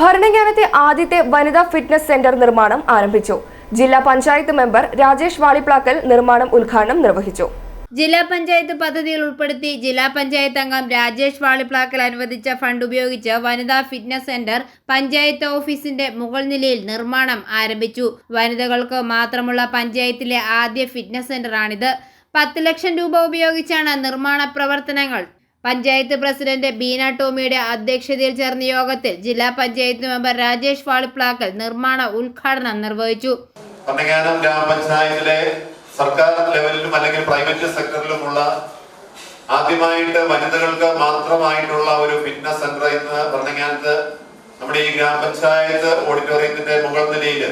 ഭരണങ്ങാനത്തെ ആദ്യത്തെ വനിതാ fitness centre നിർമ്മാണം ആരംഭിച്ചു. ജില്ലാ പഞ്ചായത്ത് മെമ്പർ രാജേഷ് വാളിപ്ലാക്കൽ നിർമ്മാണം ഉദ്ഘാടനം നിർവഹിച്ചു. ജില്ലാ പഞ്ചായത്ത് പദ്ധതിയിൽ ഉൾപ്പെടുത്തി ജില്ലാ പഞ്ചായത്ത് അംഗം രാജേഷ് വാളിപ്ലാക്കൽ അനുവദിച്ച ഫണ്ട് ഉപയോഗിച്ച് വനിതാ ഫിറ്റ്നസ് സെന്റർ പഞ്ചായത്ത് ഓഫീസിന്റെ മുകൾ നിലയിൽ നിർമ്മാണം ആരംഭിച്ചു. വനിതകൾക്ക് മാത്രമുള്ള പഞ്ചായത്തിലെ ആദ്യ ഫിറ്റ്നസ് സെന്ററാണിത്. പത്ത് ലക്ഷം രൂപ ഉപയോഗിച്ചാണ് നിർമ്മാണ പ്രവർത്തനങ്ങൾ പഞ്ചായത്ത് പ്രസിഡന്റ് ബീന ടോമിയുടെ അധ്യക്ഷതയിൽ ചേർന്ന യോഗത്തിൽ ജില്ലാ പഞ്ചായത്ത് മെമ്പർ രാജേഷ് വാളിപ്ലാക്കൽ നിർമ്മാണ ഉദ്ഘാടനം നിർവഹിച്ചു. ഗ്രാമപഞ്ചായത്തിലെ സർക്കാർ ലെവലിലും അല്ലെങ്കിൽ പ്രൈവറ്റ് സെക്ടറിലുമുള്ള ആദ്യമായിട്ട് വനിതകൾക്ക് മാത്രമായിട്ടുള്ള ഒരു ഫിറ്റ്നസ് സെന്റർ ഇന്ന് ഭരണങ്ങാനത്ത് നമ്മുടെ ഈ ഗ്രാമപഞ്ചായത്ത് ഓഡിറ്റോറിയത്തിന്റെ മുകൾ നിലയിൽ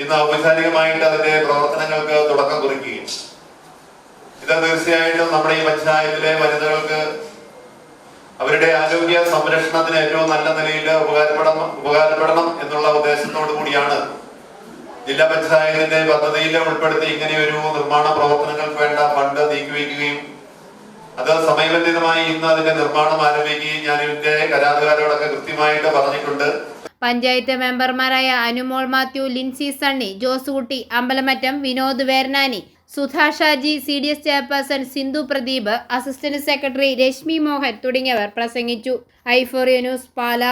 ഇന്ന് ഔപചാരികമായിട്ട് അതിന്റെ പ്രവർത്തനങ്ങൾക്ക് തുടക്കം കുറിക്കുകയും ഇത് തീർച്ചയായിട്ടും നമ്മുടെ ഈ പഞ്ചായത്തിലെ വനിതകൾക്ക് അവരുടെ ആരോഗ്യ സംരക്ഷണത്തിന് ഏറ്റവും നല്ല നിലയിൽ ഉപകാരപ്പെടണം ഉപകാരപ്പെടണം എന്നുള്ള ഉദ്ദേശത്തോടു കൂടിയാണ് ജില്ലാ പഞ്ചായത്തിന്റെ പദ്ധതിയിൽ ഉൾപ്പെടുത്തി ഇങ്ങനെയൊരു നിർമ്മാണ പ്രവർത്തനങ്ങൾക്ക് വേണ്ട ഫണ്ട് നീക്കിവെക്കുകയും അത് സമയബന്ധിതമായി ഇന്ന് അതിന്റെ നിർമ്മാണം ആരംഭിക്കുകയും ഞാൻ ഇതിന്റെ കരാറുകാരോടൊക്കെ കൃത്യമായിട്ട് പറഞ്ഞിട്ടുണ്ട്. പഞ്ചായത്ത് മെമ്പർമാരായ Anumol Mathew Linsy Sunny Jose Kutty Ambalamattam Vinod Vernani Sudha Shaji C D S chairperson Sindhu Pradeep assistant secretary Rashmi Mohan തുടങ്ങിയവർ പ്രസംഗിച്ചു. ഐഫോറിയ ന്യൂസ് പാല.